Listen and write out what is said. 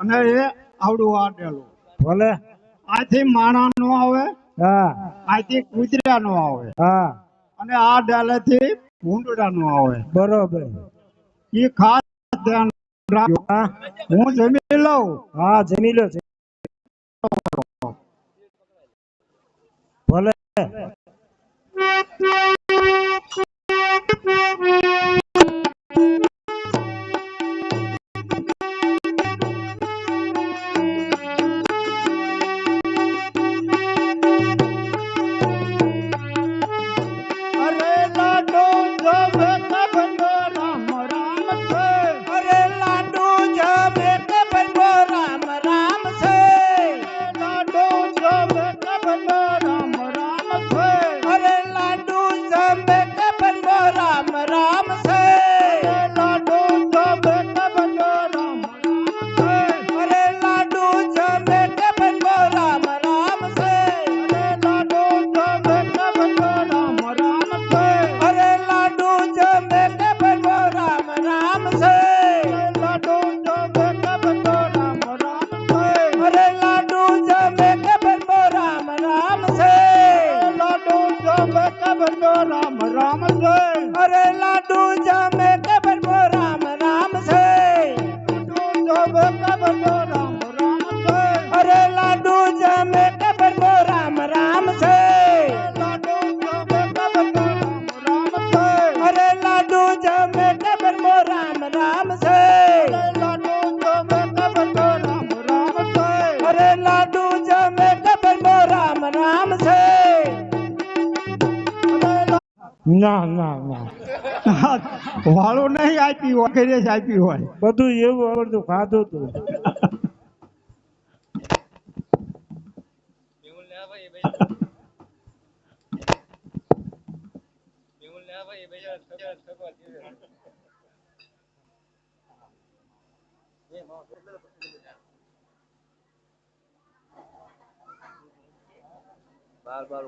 અને એ આવડું આડેલું ભલે. આથી માણા નો આવે હા. આથી કુતરા નો આવે. હા. અને આ ડાલેથી ભૂંડડા નો આવે. બરોબર. એ ખાસ ધ્યાન રાખજો. હા. હું જમી લઉં. હા જમી લો. ભલે. કબંદો રામ રામ છે અરે લાડુ જામે કે બનવો રામ રામ છે. લાડો જમે કબંદો રામ રામ છે અરે લાડુ જામે કે બનવો રામ રામ છે. લાડો જમે કબંદો રામ રામ છે અરે લાડુ જામે કે બનવો રામ રામ ના ના ના. વાળો નહીં આપી હોય ઘરે આપી હોય. બધું એવું આવડતું ખાધું તું. બાર બાર